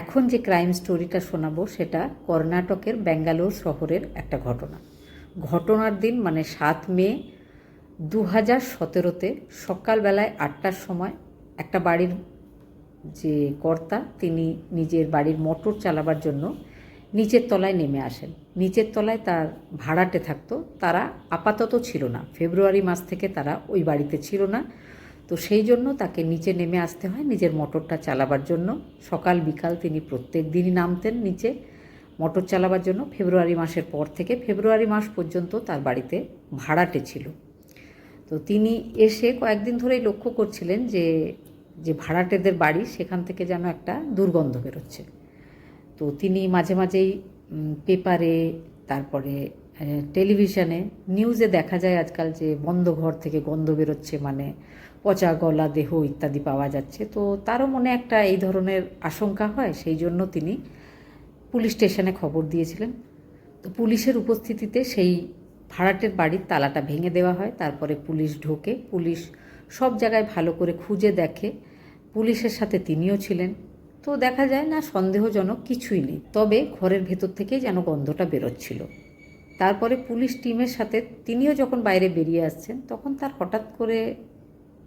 এখন যে ক্রাইম স্টোরিটা শোনাবো সেটা কর্ণাটকের ব্যাঙ্গালোর শহরের একটা ঘটনা। ঘটনার দিন মানে সাত মে দু হাজার সতেরোতে সকালবেলায় আটটার সময় একটা বাড়ির যে কর্তা, তিনি নিজের বাড়ির মোটর চালাবার জন্য নিচের তলায় নেমে আসেন। নিচের তলায় তার ভাড়াটে থাকতো, তারা আপাতত ছিল না। ফেব্রুয়ারি মাস থেকে তারা ওই বাড়িতে ছিল না। তো সেই জন্য তাকে নিচে নেমে আসতে হয় নিজের মোটরটা চালাবার জন্য। সকাল, বিকাল তিনি প্রত্যেক দিনই নামতেন নিচে মোটর চালাবার জন্য। ফেব্রুয়ারি মাসের পর থেকে ফেব্রুয়ারি মাস পর্যন্ত তার বাড়িতে ভাড়াটে ছিল। তো তিনি এসে কয়েকদিন ধরেই লক্ষ্য করছিলেন যে যে ভাড়াটেদের বাড়ি সেখান থেকে যেন একটা দুর্গন্ধ বেরোচ্ছে। তো তিনি মাঝে মাঝেই পেপারে, তারপরে টেলিভিশনে নিউজে দেখা যায় আজকাল যে বন্ধ ঘর থেকে গন্ধ বেরোচ্ছে মানে পচা গলা, দেহ ইত্যাদি পাওয়া যাচ্ছে। তো তারও মনে একটা এই ধরনের আশঙ্কা হয়, সেই জন্য তিনি পুলিশ স্টেশনে খবর দিয়েছিলেন। তো পুলিশের উপস্থিতিতে সেই ভাড়াটের বাড়ির তালাটা ভেঙে দেওয়া হয়, তারপরে পুলিশ ঢোকে। পুলিশ সব জায়গায় ভালো করে খুঁজে দেখে। পুলিশের সাথে তিনিও ছিলেন। তো দেখা যায় না, সন্দেহজনক কিছুই নেই। তবে ঘরের ভেতর থেকেই যেন গন্ধটা বেরোচ্ছিল। তারপরে পুলিশ টিমের সাথে তিনিও যখন বাইরে বেরিয়ে আসছেন, তখন তার হঠাৎ করে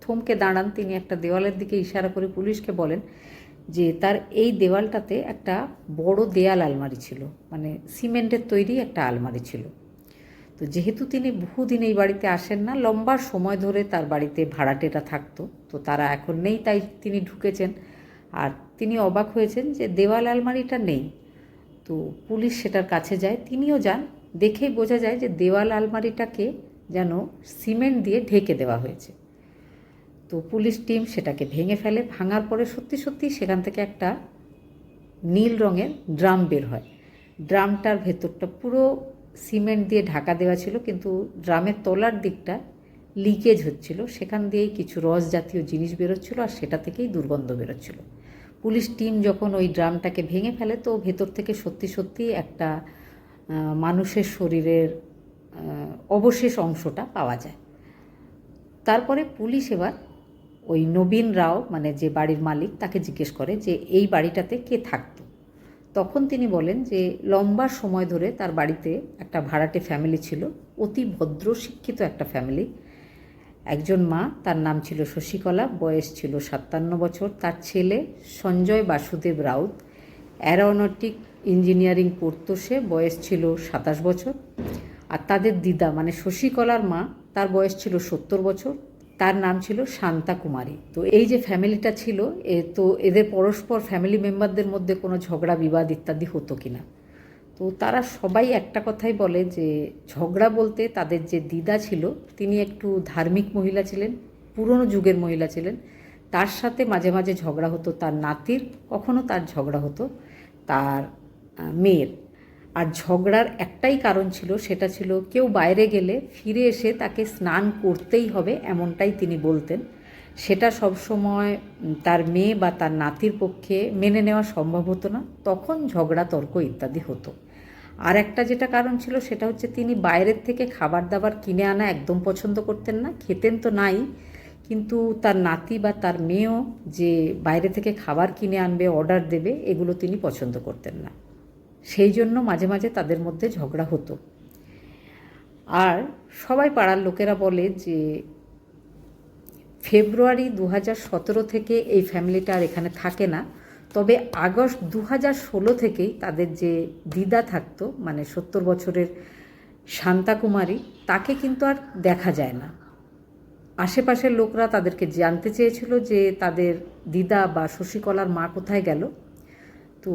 থমকে দাঁড়ান। তিনি একটা দেওয়ালের দিকে ইশারা করে পুলিশকে বলেন যে তার এই দেওয়ালটাতে একটা বড় দেয়াল আলমারি ছিল মানে সিমেন্টের তৈরি একটা আলমারি ছিল। তো যেহেতু তিনি বহুদিন এই বাড়িতে আসেন না, লম্বা সময় ধরে তার বাড়িতে ভাড়াটেরা থাকতো, তো তারা এখন নেই, তাই তিনি ঢুকেছেন। আর তিনি অবাক হয়েছেন যে দেওয়াল আলমারিটা নেই, তো পুলিশ সেটার কাছে যায়। তিনিও যান দেখেই বোঝা যায় যে দেওয়াল আলমারিটাকে যেন সিমেন্ট দিয়ে ঢেকে দেওয়া হয়েছে। তো পুলিশ টিম সেটাকে ভেঙে ফেলে, ভাঙার পরে সত্যি সত্যি সেখান থেকে একটা নীল রঙের ড্রাম বের হয়। ড্রামটার ভেতরটা পুরো সিমেন্ট দিয়ে ঢাকা দেওয়া ছিল, কিন্তু ড্রামের তলার দিকটা লিকেজ হচ্ছিল। সেখান দিয়েই কিছু রস জাতীয় জিনিস বেরোচ্ছিল আর সেটা থেকেই দুর্গন্ধ বেরোচ্ছিল। পুলিশ টিম যখন ওই ড্রামটাকে ভেঙে ফেলে, তো ভেতর থেকে সত্যি সত্যি একটা মানুষের শরীরের অবশেষ অংশটা পাওয়া যায়। তারপরে পুলিশ এবার ওই নবীন রাও মানে যে বাড়ির মালিক, তাকে জিজ্ঞেস করে যে এই বাড়িটাতে কে থাকতো? তখন তিনি বলেন যে লম্বা সময় ধরে তার বাড়িতে একটা ভাড়াটে ফ্যামিলি ছিল, অতি ভদ্র শিক্ষিত একটা ফ্যামিলি। একজন মা, তার নাম ছিল শশীকলা, বয়স ছিল সাতান্ন বছর। তার ছেলে সঞ্জয় বাসুদেব রাউত, অ্যারোনটিক ইঞ্জিনিয়ারিং পড়তো সে, বয়স ছিল সাতাশ বছর। আর তাদের দিদা মানে শশীকলার মা, তার বয়স ছিল সত্তর বছর। তার নাম ছিল শান্তা কুমারী। তো এই যে ফ্যামিলিটা ছিল, এ তো এদের পরস্পর ফ্যামিলি মেম্বারদের মধ্যে কোনো ঝগড়া, বিবাদ ইত্যাদি হতো কি না তো তারা সবাই একটা কথাই বলে যে, ঝগড়া বলতে তাদের যে দিদা ছিল, তিনি একটু ধার্মিক মহিলা ছিলেন, পুরনো যুগের মহিলা ছিলেন। তার সাথে মাঝে মাঝে ঝগড়া হতো। তার নাতির কখনো তার ঝগড়া হতো। তার মেয়ের। আর ঝগড়ার একটাই কারণ ছিল, সেটা ছিল কেউ বাইরে গেলে ফিরে এসে তাকে স্নান করতেই হবে, এমনটাই তিনি বলতেন। সেটা সবসময় তার মেয়ে বা তার নাতির পক্ষে মেনে নেওয়া সম্ভব হতো না। তখন ঝগড়া, তর্ক ইত্যাদি হতো। আর একটা যেটা কারণ ছিল, সেটা হচ্ছে তিনি বাইরের থেকে খাবার দাবার কিনে আনা একদম পছন্দ করতেন না, খেতেন তো নাই, কিন্তু তার নাতি বা তার মেয়েও যে বাইরে থেকে খাবার কিনে আনবে, অর্ডার দেবে, এগুলো তিনি পছন্দ করতেন না। সেই জন্য মাঝে মাঝে তাদের মধ্যে ঝগড়া হতো। আর সবাই পাড়ার লোকেরা বলে যে, ফেব্রুয়ারি দু সতেরো থেকে এই ফ্যামিলিটা আর এখানে থাকে না। তবে আগস্ট দু ষোলো থেকেই তাদের যে দিদা থাকতো মানে সত্তর বছরের শান্তা কুমারী তাকে কিন্তু আর দেখা যায় না। আশেপাশের লোকরা তাদেরকে জানতে চেয়েছিল যে তাদের দিদা বা শশীকলার মা কোথায় গেল। তো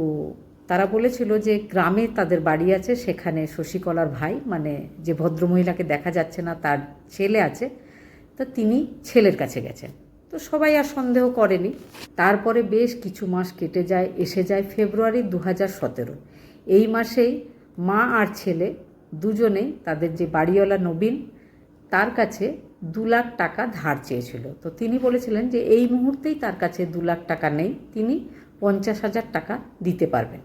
তারা বলেছিল যে গ্রামে তাদের বাড়ি আছে, সেখানে শশীকলার ভাই মানে যে ভদ্রমহিলাকে দেখা যাচ্ছে না, তার ছেলে আছে, তা তিনি ছেলের কাছে গেছেন। তো সবাই আর সন্দেহ করেনি। তারপরে বেশ কিছু মাস কেটে যায়, এসে যায় ফেব্রুয়ারি দু হাজার সতেরো। এই মাসেই মা আর ছেলে দুজনেই তাদের যে বাড়িওয়ালা নবীন, তার কাছে দু লাখ টাকা ধার চেয়েছিল। তো তিনি বলেছিলেন যে এই মুহূর্তেই তার কাছে দু লাখ টাকা নেই, তিনি পঞ্চাশ হাজার টাকা দিতে পারবেন।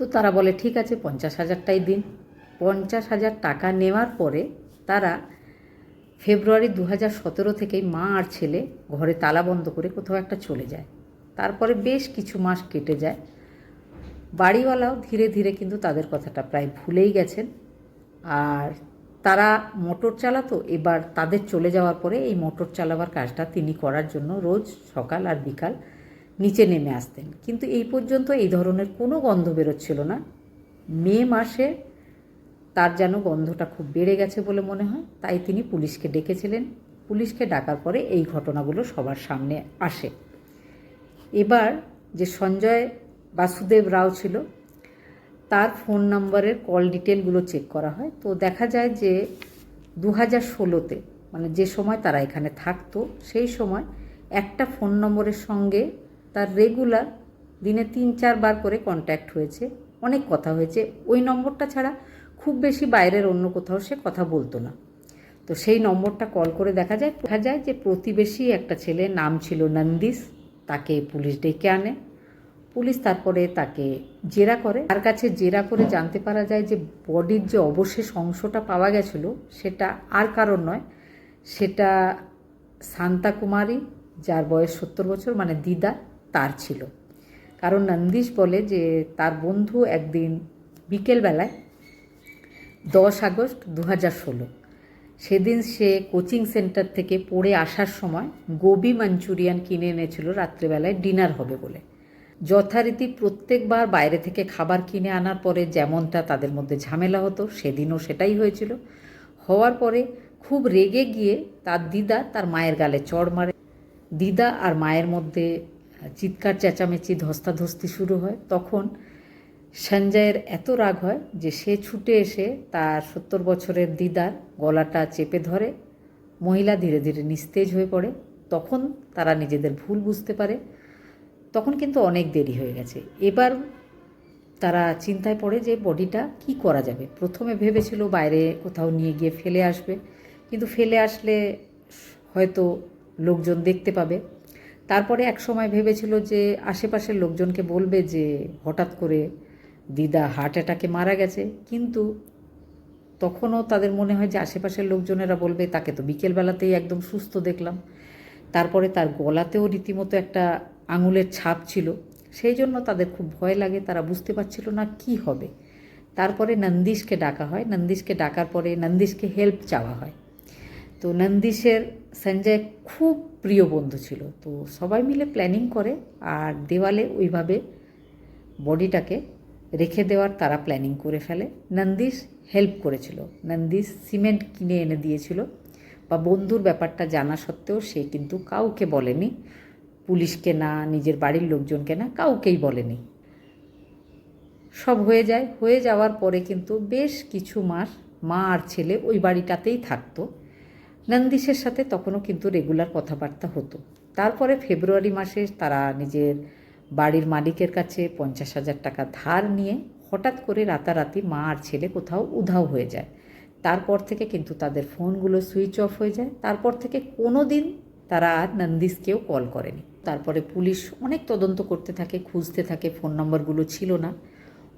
তো তারা বলে, ঠিক আছে, পঞ্চাশ হাজারটাই দিন। পঞ্চাশ হাজার টাকা নেওয়ার পরে তারা ফেব্রুয়ারি দু হাজার সতেরো থেকেই মা আর ছেলে ঘরে তালা বন্ধ করে কোথাও একটা চলে যায়। তারপরে বেশ কিছু মাস কেটে যায়। বাড়িওয়ালাও ধীরে ধীরে কিন্তু তাদের কথাটা প্রায় ভুলেই গেছেন। আর তারা মোটর চালাতো, এবার তাদের চলে যাওয়ার পরে এই মোটর চালাবার কাজটা তিনি করার জন্য রোজ সকাল আর বিকাল নিচে নেমে আসতেন। কিন্তু এই পর্যন্ত এই ধরনের কোনো গন্ধ বেরোচ্ছিল না। মে মাসে তার যেন গন্ধটা খুব বেড়ে গেছে বলে মনে হয়, তাই তিনি পুলিশকে ডেকেছিলেন। পুলিশকে ডাকার পরে এই ঘটনাগুলো সবার সামনে আসে। এবার যে সঞ্জয় বাসুদেব রাও ছিল, তার ফোন নম্বরের কল ডিটেলগুলো চেক করা হয়। তো দেখা যায় যে দু হাজার ষোলোতে মানে যে সময় তারা এখানে থাকতো, সেই সময় একটা ফোন নম্বরের সঙ্গে তার রেগুলার দিনে তিন চারবার করে কন্ট্যাক্ট হয়েছে, অনেক কথা হয়েছে। ওই নম্বরটা ছাড়া খুব বেশি বাইরের অন্য কোথাও সে কথা বলতো না। তো সেই নম্বরটা কল করে দেখা যায় দেখা যায় যে প্রতিবেশী একটা ছেলে, নাম ছিল নন্দিস, তাকে পুলিশ ডেকে আনে। পুলিশ তারপরে তাকে জেরা করে। তার কাছে জেরা করে জানতে পারা যায় যে বডির যে অবশেষ অংশটা পাওয়া গেছিল, সেটা আর কারণ নয়। সেটা শান্তা কুমারী, যার বয়স সত্তর বছর মানে দিদা। তার ছিল। কারণ নন্দিস বলে যে তার বন্ধু একদিন বিকেলবেলায় দশ আগস্ট দু হাজার ষোলো, সেদিন সে কোচিং সেন্টার থেকে পড়ে আসার সময় গোবি মাঞ্চুরিয়ান কিনে এনেছিল রাত্রেবেলায় ডিনার হবে বলে। যথারীতি প্রত্যেকবার বাইরে থেকে খাবার কিনে আনার পরে যেমনটা তাদের মধ্যে ঝামেলা হতো, সেদিনও সেটাই হয়েছিল। হওয়ার পরে খুব রেগে গিয়ে তার দিদা তার মায়ের গালে চড় মারে। দিদা আর মায়ের মধ্যে চিৎকার, চেঁচামেচি, ধস্তাধস্তি শুরু হয়। তখন সঞ্জয়ের এত রাগ হয় যে সে ছুটে এসে তার সত্তর বছরের দিদার গলাটা চেপে ধরে। মহিলা ধীরে ধীরে নিস্তেজ হয়ে পড়ে। তখন তারা নিজেদের ভুল বুঝতে পারে। তখন কিন্তু অনেক দেরি হয়ে গেছে। এবার তারা চিন্তায় পড়ে যে বডিটা কি করা যাবে। প্রথমে ভেবেছিল বাইরে কোথাও নিয়ে গিয়ে ফেলে আসবে। কিন্তু ফেলে আসলে হয়তো লোকজন দেখতে পাবে। তারপরে এক সময় ভেবেছিল যে আশেপাশের লোকজনকে বলবে যে হঠাৎ করে দিদা হার্ট অ্যাটাকে মারা গেছে। কিন্তু তখনও তাদের মনে হয় যে আশেপাশের লোকজনেরা বলবে, তাকে তো বিকেলবেলাতেই একদম সুস্থ দেখলাম। তারপরে তার গলাতেও রীতিমতো একটা আঙুলের ছাপ ছিল। সেই জন্য তাদের খুব ভয় লাগে, তারা বুঝতে পারছিল না কি হবে। তারপরে নন্দিশকে ডাকা হয়। নন্দিশকে ডাকার পরে নন্দিশকে হেল্প চাওয়া হয়। তো নন্দিশের সঞ্জয় খুব প্রিয় বন্ধু ছিল। তো সবাই মিলে প্ল্যানিং করে আর দেওয়ালে ওইভাবে বডিটাকে রেখে দেওয়ার তারা প্ল্যানিং করে ফেলে। নন্দিশ হেল্প করেছিল। নন্দিশ সিমেন্ট কিনে এনে দিয়েছিল বা বন্ধুর ব্যাপারটা জানা সত্ত্বেও সে কিন্তু কাউকে বলেনি। পুলিশকে না, নিজের বাড়ির লোকজনকে না, কাউকেই বলেনি। সব হয়ে যায়। হয়ে যাওয়ার পরে কিন্তু বেশ কিছু মাস মা আর ছেলে ওই বাড়িটাতেই থাকতো। নন্দিশের সাথে তখনও কিন্তু রেগুলার কথাবার্তা হতো। তারপরে ফেব্রুয়ারি মাসে তারা নিজের বাড়ির মালিকের কাছে পঞ্চাশ হাজার টাকা ধার নিয়ে হঠাৎ করে রাতারাতি মা আর ছেলে কোথাও উধাও হয়ে যায়। তারপর থেকে কিন্তু তাদের ফোনগুলো সুইচ অফ হয়ে যায়। তারপর থেকে কোনো দিন তারা আর নন্দিসকেও কল করেনি। তারপরে পুলিশ অনেক তদন্ত করতে থাকে, খুঁজতে থাকে, ফোন নম্বরগুলো ছিল না।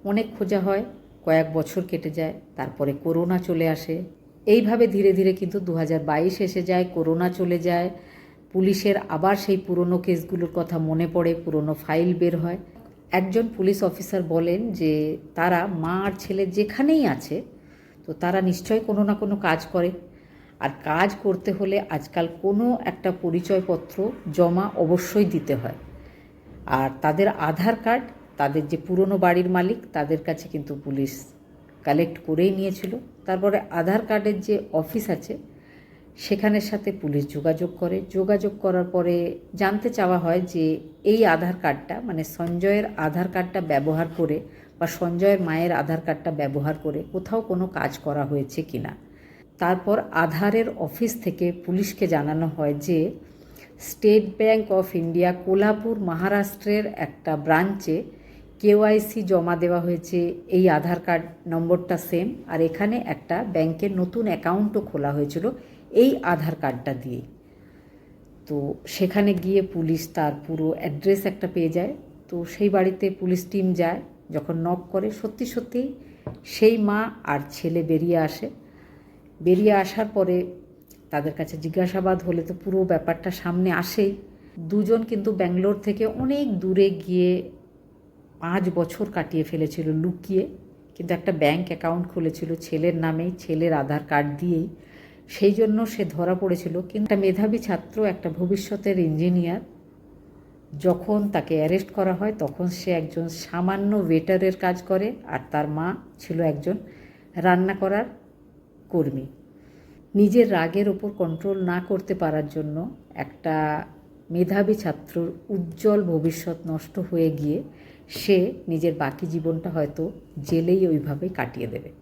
অনেক খোঁজা হয়, কয়েক বছর কেটে যায়, তারপরে করোনা চলে আসে। এইভাবে ধীরে ধীরে কিন্তু দু বাইশ এসে যায়, করোনা চলে যায়। পুলিশের আবার সেই পুরনো কেসগুলোর কথা মনে পড়ে, পুরনো ফাইল বের হয়। একজন পুলিশ অফিসার বলেন যে তারা মা আর ছেলে যেখানেই আছে, তো তারা নিশ্চয় কোনো না কোনো কাজ করে। আর কাজ করতে হলে আজকাল কোনো একটা পরিচয়পত্র জমা অবশ্যই দিতে হয়। আর তাদের আধার কার্ড, তাদের যে পুরনো বাড়ির মালিক, তাদের কাছে কিন্তু পুলিশ কালেক্ট করেই নিয়েছিল। তারপরে আধার কার্ডের যে অফিস আছে সেখানের সাথে পুলিশ যোগাযোগ করে। যোগাযোগ করার পরে জানতে চাওয়া হয় যে এই আধার কার্ডটা মানে সঞ্জয়ের আধার কার্ডটা ব্যবহার করে বা সঞ্জয়ের মায়ের আধার কার্ডটা ব্যবহার করে কোথাও কোনো কাজ করা হয়েছে কি না তারপর আধারের অফিস থেকে পুলিশকে জানানো হয় যে State Bank of India Kolhapur, মহারাষ্ট্রের একটা ব্রাঞ্চে কেওয়াইসি জমা দেওয়া হয়েছে, এই আধার কার্ড নম্বরটা সেম আর এখানে একটা ব্যাংকের নতুন অ্যাকাউন্টও খোলা হয়েছিল এই আধার কার্ডটা দিয়ে। তো সেখানে গিয়ে পুলিশ তার পুরো অ্যাড্রেস একটা পেয়ে যায়। তো সেই বাড়িতে পুলিশ টিম যায়, যখন নক করে, সত্যি সত্যি সেই মা আর ছেলে বেরিয়ে আসে। বেরিয়ে আসার পরে তাদের কাছে জিজ্ঞাসাবাদ হলে তো পুরো ব্যাপারটা সামনে আসেই। দুজন কিন্তু ব্যাঙ্গালোর থেকে অনেক দূরে গিয়ে পাঁচ বছর কাটিয়ে ফেলেছিল, লুকিয়ে। কিন্তু একটা ব্যাংক অ্যাকাউন্ট খুলেছিল ছেলের নামেই, ছেলের আধার কার্ড দিয়েই। সেই জন্য সে ধরা পড়েছিল। কিন্তু একটা মেধাবী ছাত্র, একটা ভবিষ্যতের ইঞ্জিনিয়ার, যখন তাকে অ্যারেস্ট করা হয়, তখন সে একজন সামান্য ওয়েটারের কাজ করে আর তার মা ছিল একজন রান্না করার কর্মী। নিজের রাগের ওপর কন্ট্রোল না করতে পারার জন্য একটা মেধাবী ছাত্রর উজ্জ্বল ভবিষ্যৎ নষ্ট হয়ে গিয়ে সে নিজের বাকি জীবনটা হয়তো জেলেই ওইভাবে কাটিয়ে দেবে।